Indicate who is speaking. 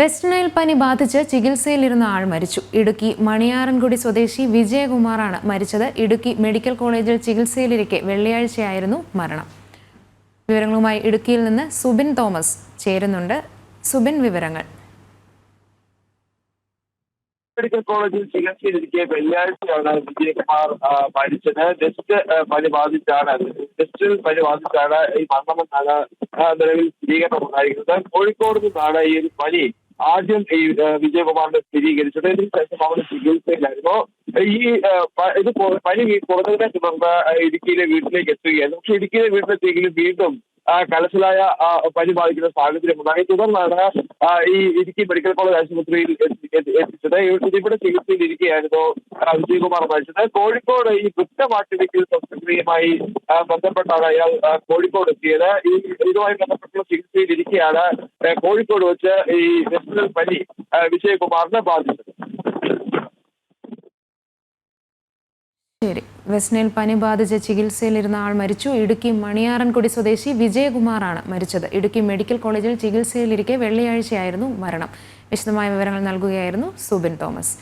Speaker 1: West Nile പനി ബാധിച്ച് ചികിത്സയിലിരുന്ന ആൾ മരിച്ചു. ഇടുക്കി മണിയാറൻകുടി സ്വദേശി വിജയകുമാറാണ് മരിച്ചത്. ഇടുക്കി മെഡിക്കൽ കോളേജിൽ ചികിത്സയിലിരിക്കെ വെള്ളിയാഴ്ചയായിരുന്നു മരണം. വിവരങ്ങളുമായി ഇടുക്കിയിൽ നിന്ന് സുബിൻ തോമസ് ചേരുന്നുണ്ട്. സുബിൻ വിവരങ്ങൾ.
Speaker 2: മെഡിക്കൽ കോളേജിൽ ചികിത്സയിലിരിക്കെ വെള്ളിയാഴ്ചയാണ് വിജയകുമാർ മരിച്ചത്. ജസ്റ്റ് പനി ബാധിച്ചാണ് ജസ്റ്റിൽ പനി ബാധിച്ചാണ് ഈ മരണമെന്നാണ് നിലവിൽ സ്ഥിരീകരണം ഉണ്ടായിരിക്കുന്നത്. കോഴിക്കോട് നിന്നാണ് ഈ ഒരു പനി ആദ്യം ഈ വിജയകുമാറിനെ സ്ഥിരീകരിച്ചത്. ഇതിന് ശേഷം അവർ ചികിത്സയിലായിരുന്നു. ഈ ഇത് പനി കുറഞ്ഞതിനെ തുടർന്ന് ഇടുക്കിയിലെ വീട്ടിലേക്ക് എത്തുകയായിരുന്നു. പക്ഷെ ഇടുക്കിയിലെ വീട്ടിലെത്തിയെങ്കിലും വീണ്ടും കലശലായ പനി ബാധിക്കുന്ന സാഹചര്യം ഉണ്ടായി. തുടർന്നാണ് ഈ ഇടുക്കി മെഡിക്കൽ കോളേജ് ആശുപത്രിയിൽ എത്തി- എത്തി- എത്തിച്ചത്. ഇവ- ഇവിടെ ചികിത്സയിൽ ഇരിക്കുകയായിരുന്നു ആ, വിജയകുമാർ മരിച്ചത് കോഴിക്കോട് ഈ വൃത്തമാറ്റിവെക്കൽ ശസ്ത്രക്രിയയുമായി ബന്ധപ്പെട്ടാണ് അയാൾ കോഴിക്കോട് എത്തിയത്. ഈ ഇതുമായി ബന്ധപ്പെട്ടുള്ള ചികിത്സയിൽ ഇരിക്കുകയാണ് കോഴിക്കോട് വെച്ച് ഈ വെസ്റ്റൽ പനി വിജയകുമാറിനെ ബാധിച്ചത്.
Speaker 1: ശരി. വെസ്റ്റ് നൈൽ പനി ബാധിച്ച് ചികിത്സയിലിരുന്ന ആൾ മരിച്ചു. ഇടുക്കി മണിയാറൻകുടി സ്വദേശി വിജയകുമാറാണ് മരിച്ചത്. ഇടുക്കി മെഡിക്കൽ കോളേജിൽ ചികിത്സയിലിരിക്കെ വെള്ളിയാഴ്ചയായിരുന്നു മരണം. വിശദമായ വിവരങ്ങൾ നൽകുകയായിരുന്നു സുബിൻ തോമസ്.